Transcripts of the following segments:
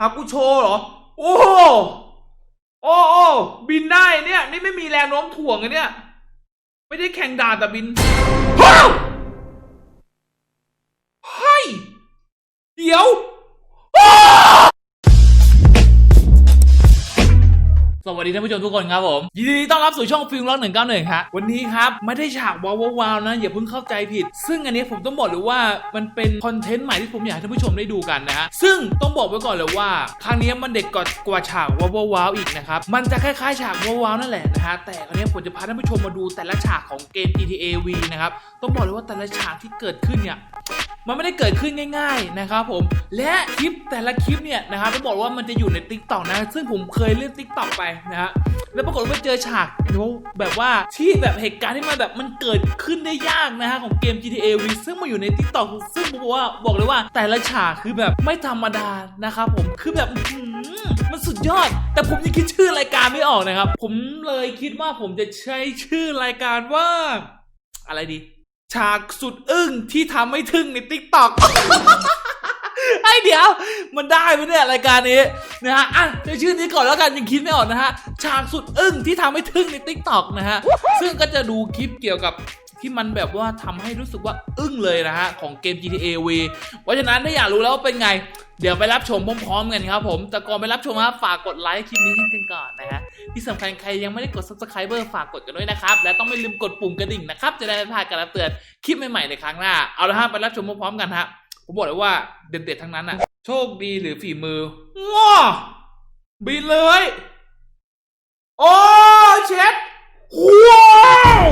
ฮากุโชเหรอ โอ้โหโอ้โอ้บินได้เนี่ย นี่ไม่มีแรงโน้มถ่วงอะเนี่ย ไม่ได้แข่งด่านแต่บินว้วเฮ้ยเดี๋ยว สวัสดีท่านผู้ชมทุกคนครับผมยินดีต้อนรับสู่ช่องฟิล์มล็อกหนึ่งเก้าหนึ่งครับวันนี้ครับไม่ได้ฉากว้าวว้าวนะอย่าเพิ่งเข้าใจผิด ซึ่งอันนี้ผมต้องบอกเลยว่ามันเป็นคอนเทนต์ใหม่ที่ผมอยากให้ท่านผู้ชมได้ดูกันนะฮะซึ่งต้องบอกไว้ก่อนเลยว่า ครั้งนี้มันเด็กว่ากว่าฉากว้าวว้าวอีกนะครับมันจะคล้ายๆ ฉากว้าวว้าวนั่นแหละนะฮะแต่ครั้งนี้ผมจะพาท่านผู้ชมมาดูแต่ละฉากของเกม GTA V นะครับต้องบอกเลยว่าแต่ละฉากที่เกิดขึ้นเนี่ยมันไม่ได้เกิดขึ้นง่าย ๆนะครับผมและคลิปแต่ละคลิปเนี่ยนะครับต้องบอกว่ามันจะอยู่ใน t ิ k t o k นะซึ่งผมเคยเล่น t ิ k t o k ไปนะฮะแล้วปรากฏว่าเจอฉากแบบว่าที่แบบเหตุการณ์ที่มันแบบมันเกิดขึ้นได้ยากนะฮะของเกม GTA V ซึ่งมาอยู่ใน t ิ k t o k ซึ่งผมบอกว่าบอกเลยว่า แต่ละฉากคือแบบไม่ธรรมดานะครับผมคือแบบมันสุดยอด แต่ผมยังคิดชื่อรายการไม่ออกนะครับ ผมเลยคิดว่าผมจะใช้ชื่อรายการว่า อะไรดี ฉากสุดอึ้งที่ทำให้ทึ่งในติ๊กต็อก ไอเดี๋ยว มันได้ไหมเนี่ยรายการนี้นะฮะอะในชื่อนี้ก่อนแล้วกันยังคิดไม่ออกนะฮะฉากสุดอึ้งที่ทำให้ทึ่งในติ๊กต็อกนะฮะซึ่งก็จะดูคลิปเกี่ยวกับที่มันแบบว่าทำให้รู้สึกว่าอึ้งเลยนะฮะของเกม GTA V เพราะฉะนั้นถ้าอยากรู้แล้วว่าเป็นไง เดี๋ยวไปรับชมพร้อมๆกันครับผมแต่ก่อนไปรับชมนะครับฝากกดไลค์คลิปนี้ให้กันก่อนนะฮะที่สำคัญใครยังไม่ได้กด subscriber ฝากกดกันด้วยนะครับ และต้องไม่ลืมกดปุ่มกระดิ่งนะครับจะได้ไม่พลาดการรับเตือนคลิปใหม่ๆในครั้งหน้าเอาละฮะไปรับชมพร้อมๆกันฮะ ผมบอกเลยว่าเด็ดๆทั้งนั้นอะโชคดีหรือฝีมือว้าบินเลย โอ้เช็ดว้าว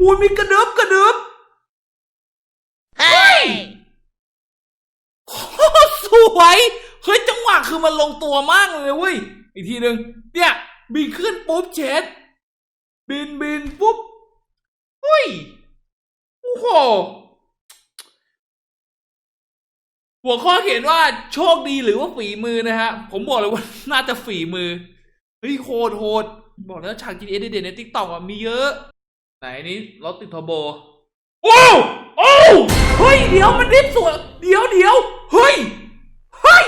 อุ้ยมีกระดึบกระดึบเฮ้ยโคตรสวยเฮ้ยจังหวะคือมันลงตัวมากเลยเว้ยอีกทีหนึ่งเนี่ย บินขึ้นปุ๊บเช็ดบินบินปุ๊บเฮ้ยโอ้โห หัวข้อเขียนว่าโชคดีหรือว่าฝีมือนะฮะ ผมบอกเลยว่าน่าจะฝีมือ เฮ้ยโหดโหด บอกแล้วฉาก GTA เด่นๆใน TikTok อะมีเยอะ ไหนนี่รถติดเทอร์โบ โอ้โอ้เฮ้ย เดี๋ยวมันดิฟสวยเดี๋ยวเดี๋ยวเฮ้ย เฮ้ย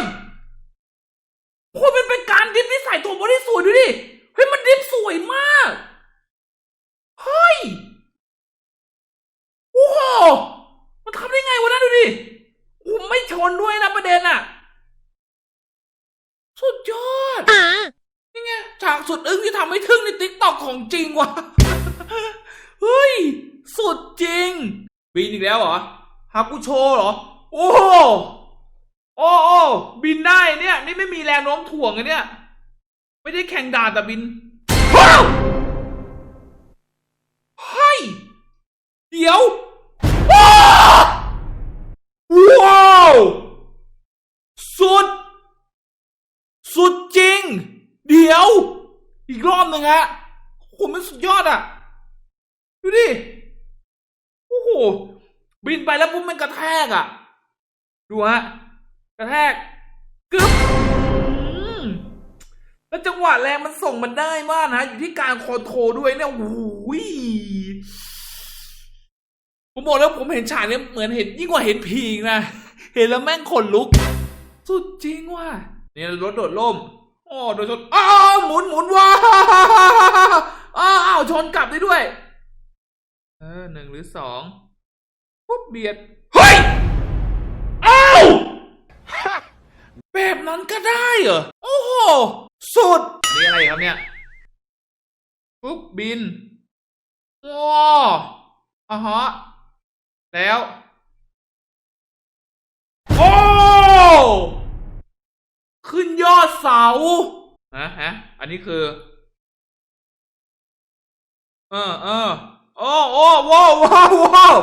โคตรมันเป็นการดิฟที่ใส่ตัวบอดี้สวยดูดิ เฮ้ย มันดิฟสวยมาก เฮ้ย โอ้โห มันทำได้ไงวะนะดูดิโอ้ไม่ชนด้วยนะประเด็นอะสุดยอด นี่ไงฉากสุดอึ้งที่ทำให้ทึ่งในติ๊กต็อกของจริงว่ะ เฮ้ย สุดจริง บินอีกแล้วเหรอฮากุโชเหรอ โอ้โหโอ้โอ้บินได้เนี่ย นี่ไม่มีแรงโน้มถ่วงอะเนี่ย ไม่ได้แข่งด่านแต่บินว้าวเฮ้ยเดี๋ยวว้าวว้าว สุด สุดจริง เดี๋ยว อีกรอบหนึ่งฮะโอ้โหมันสุดยอดอะ ดูดิ โอ้โห บินไปแล้วปุ๊บมันกระแทกอะ ดูฮะ กระแทกกึ๊บแล้วจังหวะแรงมันส่งมันได้มากนะ อยู่ที่การคอนโทรด้วยเนี่ยโอ้โหยผมบอกแล้วผมเห็นฉากเนี้ยเหมือนเห็นยิ่งกว่าเห็นผีอีกนะ เห็นแล้วแม่งขนลุก สุดจริงว่ะเนี่ยรถโดดล่ม อ๋อโดดชนอ้าวหมุนหมุนว้าวอ้าวอ้าวชนกลับได้ด้วย เออหนึ่งหรือสองปุ๊บเบียด เฮ้ย อ้าวแบบนั้นก็ได้เหรอ โอ้โห สุด นี่อะไรครับเนี่ย ปุ๊บบินว้าอะฮะ แล้ว โอ้ ขึ้นยอดเสาฮะฮะ อันนี้คือ เออเออโอ้โอ้ว้าวว้าวว้าว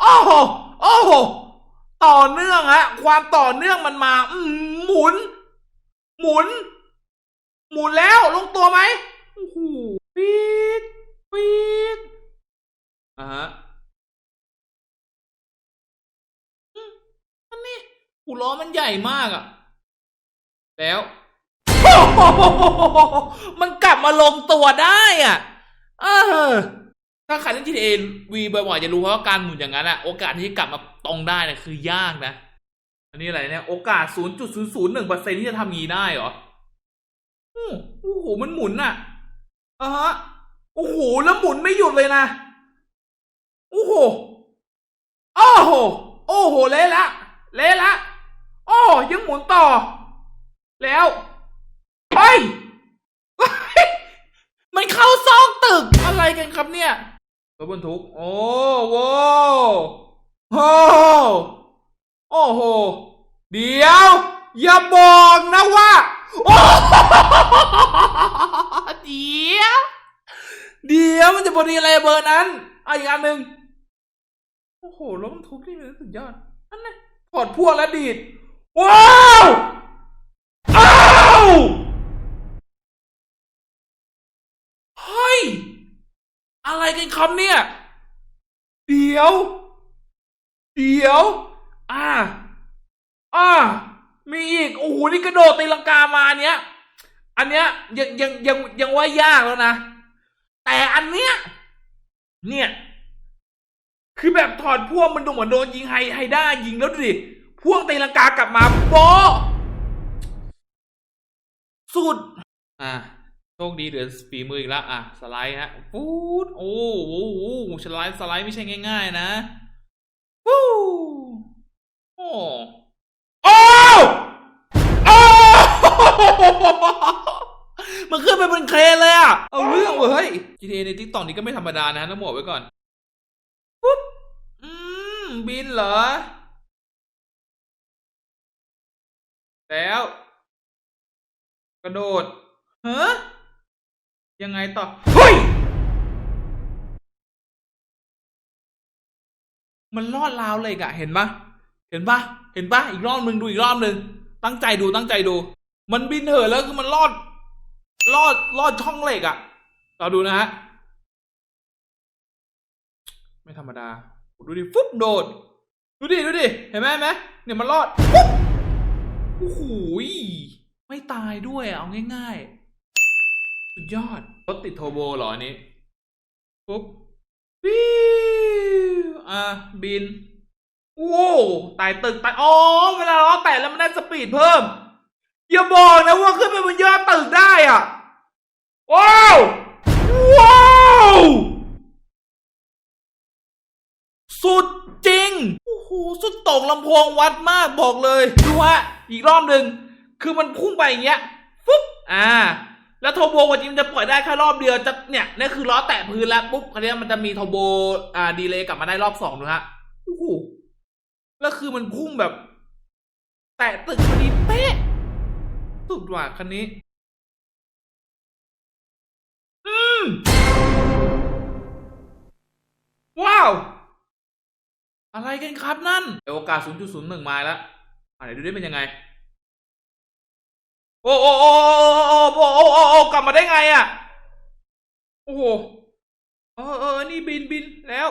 โอ้โหโอ้โหต่อเนื่องฮะ ความต่อเนื่องมันมาอืหมุน หมุน หมุนแล้วลงตัวไหมโอ้โหปีดปีดอ่าฮะมันนี้หูล้อมันใหญ่มากอะ แล้ว มันกลับมาลงตัวได้อะ เออ ถ้าใครเล่น GTA V บ่อยๆจะรู้เพราะว่าการหมุนอย่างนั้นอะ โอกาสที่กลับมาตรงได้นะคือยากนะ อันนี้อะไรเนี่ย โอกาส 0.001%ที่จะทำงี้ได้เหรออืมโอ้โห มันหมุนอะอะฮะ โอ้โห แล้วหมุนไม่หยุดเลยนะ โอ้โห โอ้โห โอ้โห เละละ เละละ โอ้ยังหมุนต่อ แล้วเฮ้ยเฮ้ยมันเข้าซอกตึกอะไรกันครับเนี่ยรถบรรทุก โอ้โหโอ้โอ้โห เดี๋ยว อย่าบอกนะว่าโอ้เดี๋ยวเดี๋ยวมันจะพอดีอะไรเบอร์นั้นอะอีกอันหนึ่งโอ้โหรถบรรทุกนี่มันสุดยอดอันนั้นถอดพวกและดีดว้าว อ้าวเฮ้ย อะไรกันครับเนี่ย เดี๋ยว เดี๋ยว อ่า อ่า มีอีก โอ้โห นี่กระโดดตีลังกามาเนี้ย อันเนี้ยยังยังยังยังว่ายากแล้วนะ แต่อันเนี้ย เนี่ย คือแบบถอดพ่วงมันดูเหมือนโดนยิงไฮไฮด้ายิงแล้วดูดิ พ่วงตีลังกากลับมาโบะ สุด อะโชคดีเหลือฝีมืออีกแล้วอะสไลด์ฮะฟูดโอ้โหโอ้โหสไลด์สไลด์ไม่ใช่ง่าย ๆ นะฟูโอ้โอ้โอ้มันขึ้นไปบนเครนเลยอะ เอาเรื่องเว้ยเฮ้ย GTA ในทิกตอกนี้ก็ไม่ธรรมดานะต้องบอกไว้ก่อนปุ๊บอืมบินเหรอ แล้วก ระโดดเฮ้ยังไงต่อเฮ้ย มันลอดราวเหล็กอะเห็นปะเห็นปะเห็นปะอีกรอบมึงดูอีกรอบหนึ่งตั้งใจดูตั้งใจดู มันบินเถอะแล้วคือมันลอด ลอดลอดช่องเหล็กอะเราดูนะฮะไม่ธรรมดาดูดิฟุ๊บโดด ดูดิ ดูดิ เห็นไหมเห็นไหมเนี่ยมันรอด ปุ๊บโอ้โหย ไม่ตายด้วยเอาง่ายๆ สุดยอด รถติดโทโบเหรออันนี้ ปุ๊บวิวอะ บิน โอ้ตายตึกตายอ๋อ เวลาล้อแตะแล้วมันได้สปีดเพิ่ม อย่าบอกนะว่าขึ้นไปบนยอดตึกได้อะ ว้าว ว้าว สุดจริง โอ้โห สุดต่งลำโพงวัดมากบอกเลย ดูฮะ อีกรอบหนึ่ง คือมันพุ่งไปอย่างเงี้ยฟึ๊บอ่า แล้วโทโบวันนี้มันจะปล่อยได้แค่รอบเดียวจะเนี่ยนี่คือล้อแตะพื้นแล้วปุ๊บคราวนี้มันจะมีโทโบอ่าดีเลย์กลับมาได้รอบสองดูฮะโอ้โหแล้วคือมันพุ่งแบบ แตะตึกพอดีเป๊ะสุดว่ะคันนี้ อืมว้าว อะไรกันครับนั่นโอกาส 0.01 มาแล้วอะเดี๋ยวดูได้เป็นยังไง โอ้โอ้โอ้โอ้โอ้โอ้โอ้โอ้กลับมาได้ไงอะโอ้โหเออเออนี่บินบินแล้ว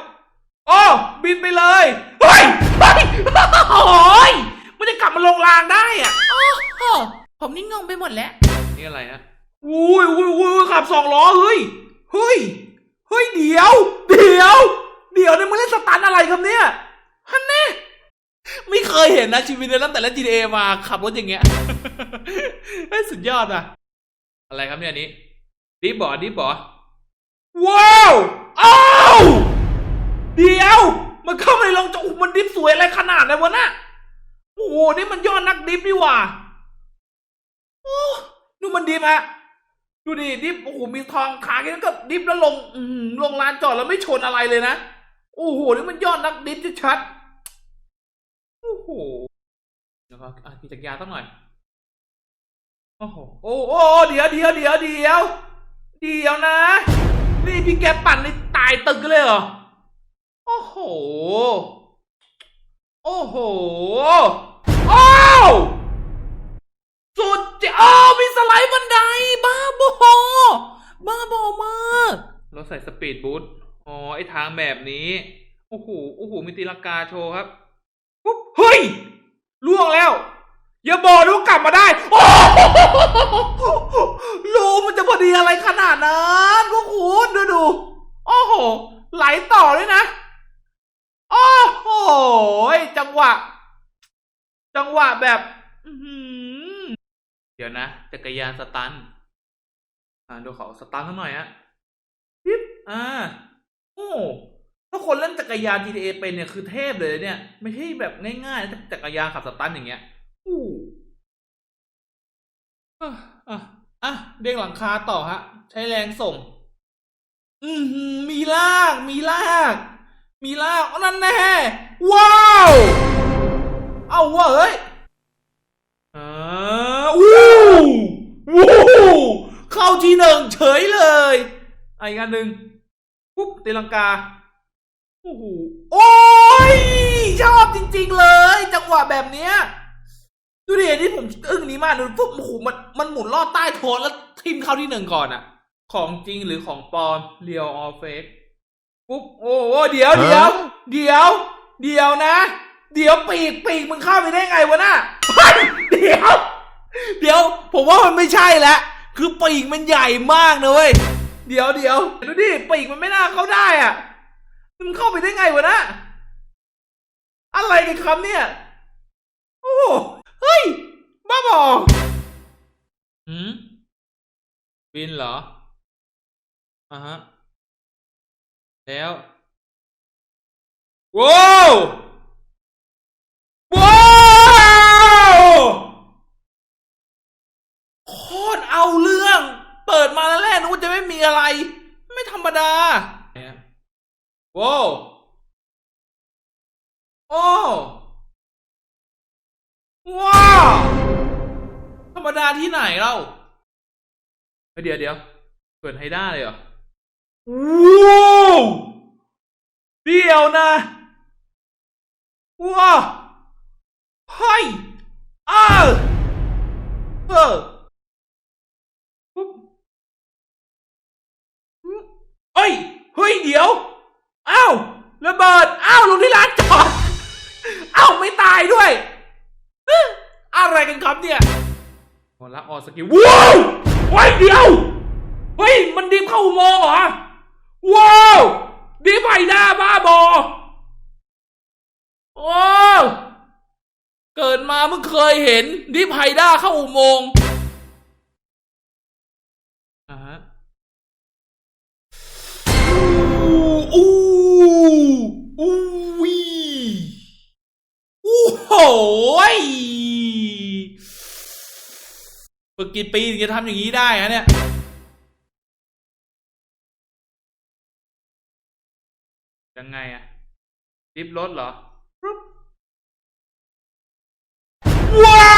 โอ้บินไปเลยเฮ้ยเฮ้ยโอ้ยมันจะกลับมาลงรางได้อะโอ้โหผมนี่งงไปหมดแล้ว นี่อะไรฮะอุ้ยอุ้ยอุ้ยขับสองล้อเฮ้ยเฮ้ยเฮ้ยเดี๋ยว เดี๋ยว เดี๋ยวเนี่ยมึงเล่นสตันอะไรครับเนี่ยฮันแน่ ไม่เคยเห็นนะชีวิตเนี่ยตั้งแต่เล่น GTA มาขับรถอย่างเงี้ยเฮ้สุดยอดอะ อะไรครับเนี่ยนี้ดิฟบอดิฟบอว้าว อ้าว เดียว มันเข้ามาในลงจอุ้มันดิฟสวยอะไรขนาดไหนวะน่ะโอ้โห นี่มันยอดนักดิฟนี่ว่าโอ้ดูมันดิฟอะดูดิดิฟโอ้โห มีทองขาแค่นั้นก็ดิฟแล้วลง อืลงลานจอดแล้วไม่ชนอะไรเลยนะ โอ้โห นี่มันยอดนักดิฟชัดๆ โอ้โหเดี๋ยวก็อะขี่จักรยานตั้งหน่อย โอ้โห โอ้โอ้เดี๋ยวเดี๋ยวเดี๋ยวเดี๋ยวเดี๋ยวนะ นี่พี่แกปั่นในตายตึกกันเลยเหรอ โอ้โห โอ้โห โอ้าวสุดจะอ้ามีสไลด์บันได บ้าบอบ้าบอมากเราใส่สปีดบูทอ๋อ ไอทางแบบนี้ โอ้โห โอ้โห มีตีลังกาโชว์ครับ ปุ๊บเฮ้ยล่วงแล้ว อย่าบอกนะว่ากลับมาได้ โอ้โหรู้มันจะพอดีอะไรขนาดนั้นพวกคุณดูดูโอ้โห ไหลต่อด้วยนะ โอ้โหจังหวะ จังหวะแบบเดี๋ยวนะจักรยานสตันอ่าดูเขาสตันสักหน่อยฮะปิ๊บอ่าโอ้ ถ้าคนเล่นจักรยาน GTA เป็นเนี่ยคือเทพเลยเนี่ย ไม่ใช่แบบง่ายๆนะจักรยานขับสตันอย่างเงี้ยอู้อะอะอะเด้งหลังคาต่อฮะ ใช้แรงส่ง อือหือมีลาก มีลาก มีลากอ๋อนั่นแน่ว้าว เอาเว้ยอ่าวู้วู้เข้าที่หนึ่งเฉยเลยอีกอันหนึ่งปุ๊บตีลังกา โอ้โหโอ้ยชอบจริง ๆ เลย จังหวะแบบเนี้ยดูดิที่ผมอึ้งนี้มากดูปุ๊บโอ้โหมันมันหมุนลอดใต้โทนแล้วทิมเข้าที่หนึ่งก่อนอะของจริงหรือของปลอมเรียวออเฟกปุ๊บโอ้โหเดี๋ยวเดี๋ยวเดี๋ยว เดี๋ยวนะ เดี๋ยวปีกปีกมึงเข้าไปได้ไงวะน่ะเฮ้ยเดี๋ยว เดี๋ยว ผมว่ามันไม่ใช่แล้วคือปีกมันใหญ่มากนะเว้ยเดี๋ยวเดี๋ยวดูดิปีกมันไม่น่าเข้าได้อะ มันเข้าไปได้ไงวะนะอะไรกันครับเนี่ย โอ้โหเฮ้ย บ้าบอหืมบินเหรออ่าฮะ แล้วว้าวว้าวโคตรเอาเรื่อง เปิดมาแล้วแรกนึกว่าจะไม่มีอะไร ไม่ธรรมดา ว้าวโอ้ว้าวธรรมดาที่ไหนเล่าเดี๋ยวเดี๋ยวเปิดไฮด้าเลยเหรอว้าวเดี๋ยวนะว้าวเฮ้ยอ้าเออ ละออสกิลว้าวเฮ้เดียว เฮ้ย มันดิฟเข้าอุโมงเหรอ ว้าว ดิฟไผ่ด้าบ้าบอ โอ้เกิดมาเพิ่งเคยเห็น ดิฟไฮด้าเข้าอุโมงค์อ่าฮะอู้อู้อู้วีอู้โห กี่ปีถึงจะทำอย่างนี้ได้ฮะเนี่ยยังไงอะดิฟรถเหรอว้า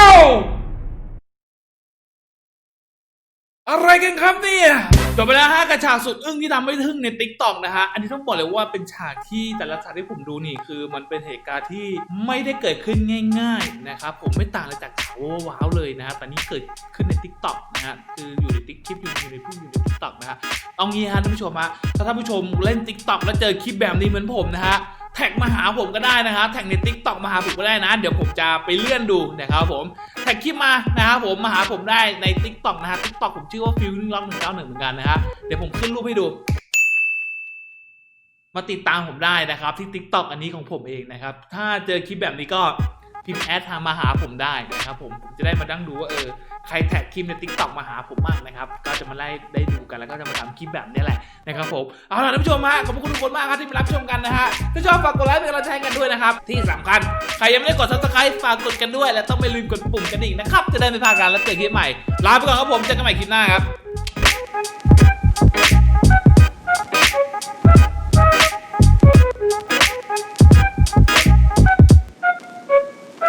อะไรกันครับเนี่ยจบไปแล้วฮะกับฉากสุดอึ้งที่ทำให้ทึ่งในติ๊กต็อกนะฮะ อันนี้ต้องบอกเลยว่าเป็นฉากที่แต่ละฉากที่ผมดูนี่คือ มันเป็นเหตุการณ์ที่ไม่ได้เกิดขึ้นง่าย ๆนะครับ ผมไม่ต่างอะไรจากฉากว้าวเลยนะฮะแต่นี่เกิดขึ้นในติ๊กต็อกนะฮะคืออยู่ในติ๊กคลิปอยู่ในผู้อยู่ในติ๊กต็อกนะฮะเอางี้ฮะท่านผู้ชมฮะถ้าท่านผู้ชมเล่นติ๊กต็อกแล้วเจอคลิปแบบนี้เหมือนผมนะฮะ ท็กมาหาผมก็ได้นะครับแท็กในทิกตอกมาหาผมก็ได้นะ เดี๋ยวผมจะไปเลื่อนดูนะครับผมแท็กคลิปมานะครับผมมาหาผมได้ในทิกตอกนะฮะทิกตอกผมชื่อว่าฟิวนิ่งล็อกหนึ่งเก้าหนึ่งเหมือนกันนะฮะเดี๋ยวผมขึ้นรูปให้ดูมาติดตามผมได้นะครับที่ t ิ k t o k อันนี้ของผมเองนะครับ ถ้าเจอคลิปแบบนี้ก็ พิมพ์แอดทางมาหาผมได้นะครับผมจะได้มาดั้งดูว่าเออใครแท็กคลิปใน t ิ k t o k มาหาผมบ้างนะครับ ก็จะมาไล่ได้ดูกันแล้วก็จะมาทำคลิปแบบนี้แหละนะครับผมเอาล่ะท่านผู้ชมฮะขอบคุณทุกคนมากครับที่มารับชมกันนะฮะถ้าชอบฝากกดไลค์เป็นกำลังใจกันด้วยนะครับ ที่สำคัญใครยังไม่ได้กด subscribe ฝากกดกันด้วย และต้องไม่ลืมกดปุ่มกระดิ่งนะครับจะได้ไม่พลาดการรับเจอคลิปใหม่ลาไปก่อนครับผมเจอกันใหม่คลิปหน้าครับ